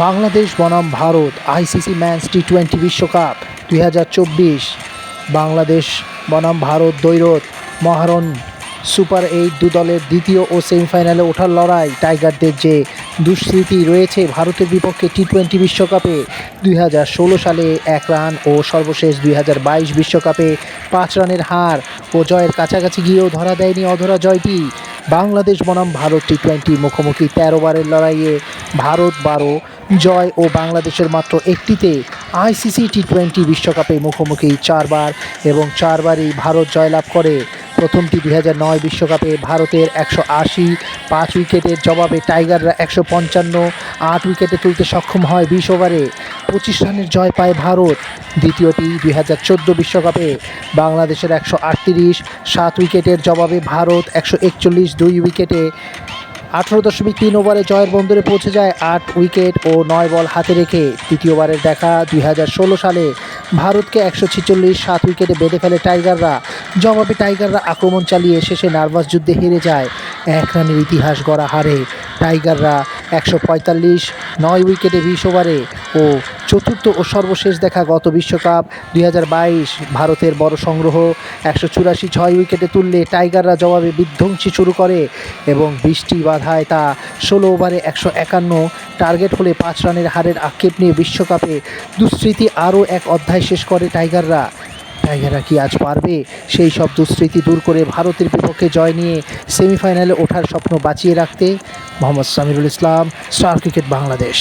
বাংলাদেশ বনাম Bharat ICC match T twenty বিশ্বকাপ দুই হাজার চব্বিশ, বাংলাদেশ বনাম ভারত দৈরত মহারণ সুপার এইট দু দলের দ্বিতীয় ও সেমিফাইনালে ওঠার লড়াই টাইগারদের যে দুঃস্মৃতি রয়েছে ভারতের বিপক্ষে টি টোয়েন্টি বিশ্বকাপে দুই হাজার ষোলো সালে এক রান ও সর্বশেষ দুই হাজার বাইশ বিশ্বকাপে পাঁচ রানের হার ও জয়ের কাছাকাছি গিয়েও ধরা দেয়নি অধরা জয়টি। বাংলাদেশ বনাম ভারত টি টোয়েন্টি মুখোমুখি তেরো বারের লড়াইয়ে ভারত বারো, জয় ও বাংলাদেশের মাত্র একটিতে আইসিসি টি টোয়েন্টি বিশ্বকাপে মুখোমুখি চারবার এবং চারবারই ভারত জয়লাভ করে। প্রথমটি দুই হাজার নয় বিশ্বকাপে ভারতের একশো আশি, পাঁচ উইকেটের জবাবে টাইগাররা একশো পঞ্চান্ন, আট উইকেটে তুলতে সক্ষম হয় বিশ ওভারে। পঁচিশ রানের জয় পায় ভারত। দ্বিতীয়টি দুই হাজার চোদ্দ বিশ্বকাপে বাংলাদেশের একশো আটত্রিশ, সাত উইকেটের জবাবে ভারত একশো একচল্লিশ, দুই উইকেটে আঠারো দশমিক তিন ওভারে জয়ের বন্দরে পৌঁছে যায়, আট উইকেট ও নয় বল হাতে রেখে তৃতীয়বারের দেখা দুই হাজার ষোলো সালে। ভারতকে একশো ছেচল্লিশ, সাত উইকেটে বেঁধে ফেলে টাইগাররা। জবাবে টাইগাররা আক্রমণ চালিয়ে শেষে নার্ভাস যুদ্ধে হেরে যায়। এক রানের ইতিহাস গড়া হারে। টাইগাররা একশো পঁয়তাল্লিশ, নয় উইকেটে বিশ ওভারে ও চতুর্থ ও সর্বশেষ দেখা গত বিশ্বকাপ দুই হাজার বাইশ ভারতের বড় সংগ্রহ। একশো চুরাশি ছয় উইকেটে তুললে টাইগাররা জবাবে বিধ্বংসী শুরু করে এবং বৃষ্টি বাধায় তা ষোলো ওভারে একশো একান্ন টার্গেট হলে পাঁচ রানের হারের আক্ষেপ নিয়ে বিশ্বকাপে দুঃস্মৃতি আরও এক অধ্যায় শেষ করে টাইগাররা। টাইগাররা কি আজ পারবে? সেই সব দুঃস্মৃতি দূর করে ভারতের বিপক্ষে জয় নিয়ে সেমিফাইনালে ওঠার স্বপ্ন বাঁচিয়ে রাখতে মোহাম্মদ সামিরুল ইসলাম, স্টার ক্রিকেট বাংলাদেশ।